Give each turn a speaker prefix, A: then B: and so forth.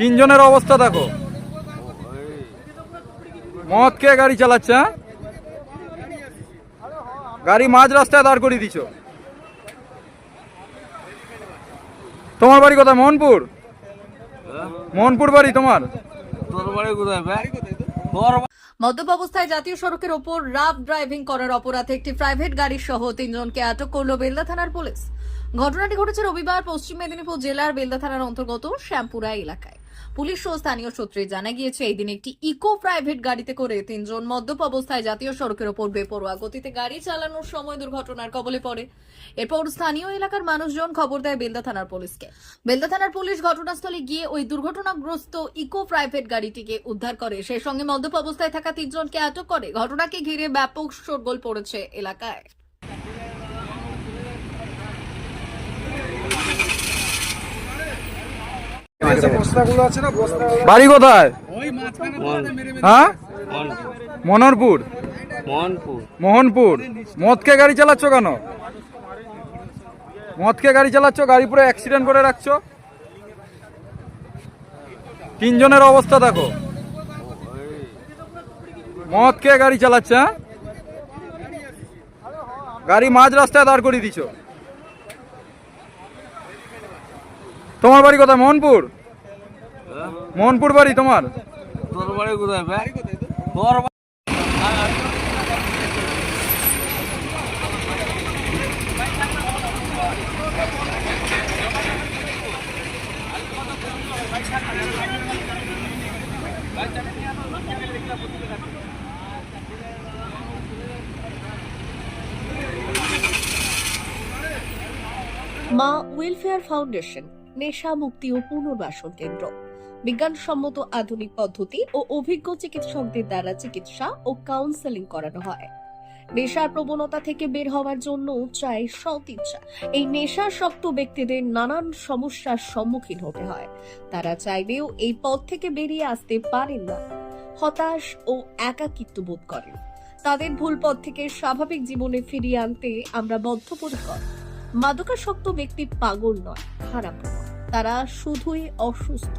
A: তিনজনের অবস্থা দেখো। মদ খেয়ে গাড়ি চালাচ্ছে হ্যাঁ? গাড়ি মাঝ রাস্তায় দাঁড় করিয়ে দিছ। তোমার বাড়ি কোথায়? মোহনপুর? মোহনপুর বাড়ি তোমার?
B: তোর বাড়ি কোথায়
C: মদ্যপ অবস্থায় জাতীয় সড়কের ওপর রাফ ড্রাইভিং করার অপরাধে একটি প্রাইভেট গাড়ি সহ তিনজনকে আটক করল বেলদা থানার পুলিশ। ঘটনাটি ঘটেছে রবিবার পশ্চিম মেদিনীপুর জেলার বেলদা থানার অন্তর্গত শ্যামপুরা এলাকায়। পুলিশ ও স্থানীয় সূত্রে জানা গিয়েছে, এই একটি ইকো প্রাইভেট গাড়িতে করে তিনজন মদ্যপ অবস্থায় জাতীয় সড়কের ওপর বেপরোয়া গতিতে গাড়ি চালানোর সময় দুর্ঘটনার কবলে পড়ে। এরপর স্থানীয় এলাকার মানুষজন খবর দেয় বেলদা থানার পুলিশকে। বেলদা থানার পুলিশ ঘটনাস্থলে গিয়ে ওই দুর্ঘটনাগ্রস্ত ইকো প্রাইভেট গাড়িটিকে উদ্ধার করে। সেই সঙ্গে মদ্যপ অবস্থায় থাকা তিনজনকে আটক করে। ঘটনাকে ঘিরে ব্যাপক শোরগোল পড়েছে এলাকায়।
A: বাড়ি কোথায়? হ্যাঁ? মনোরপুর
B: মোহনপুর?
A: মোহনপুর। মদ খেয়ে গাড়ি চালাচ্ছ কেন? মদ খেয়ে গাড়ি চালাচ্ছ গাড়ি পুরো অ্যাক্সিডেন্ট করে রাখছো? তিনজনের অবস্থা দেখো। মদ খেয়ে গাড়ি চালাচ্ছে হ্যাঁ? গাড়ি মাঝ রাস্তায় দাঁড় করিয়ে দিছ তোমার বাড়ি কোথায়? মোহনপুর? মোহনপুর বাড়ি তোমার
B: তোর বাড়ি কোথায় বে? তোর
C: মা ওয়েলফেয়ার ফাউন্ডেশন নেশা মুক্তি ও পুনর্বাসন কেন্দ্র বিজ্ঞানসম্মত আধুনিক পদ্ধতি ও অভিজ্ঞ চিকিৎসকদের দ্বারা চিকিৎসা ও কাউন্সেলিং করানো হয়। নেশার প্রবণতা থেকে বের হওয়ার জন্য চাই সৎ ইচ্ছা এই নেশাসক্ত ব্যক্তিদের নানান সমস্যার সম্মুখীন হতে হয়। তারা চাইলেও এই পথ থেকে বেরিয়ে আসতে পারেন না। হতাশ ও একাকিত্ব বোধ করেন। তাদের ভুল পথ থেকে স্বাভাবিক জীবনে ফিরিয়ে আনতে আমরা বদ্ধপরিকর। মাদকাসক্ত ব্যক্তি পাগল নয়, খারাপ তারা শুধুই অসুস্থ।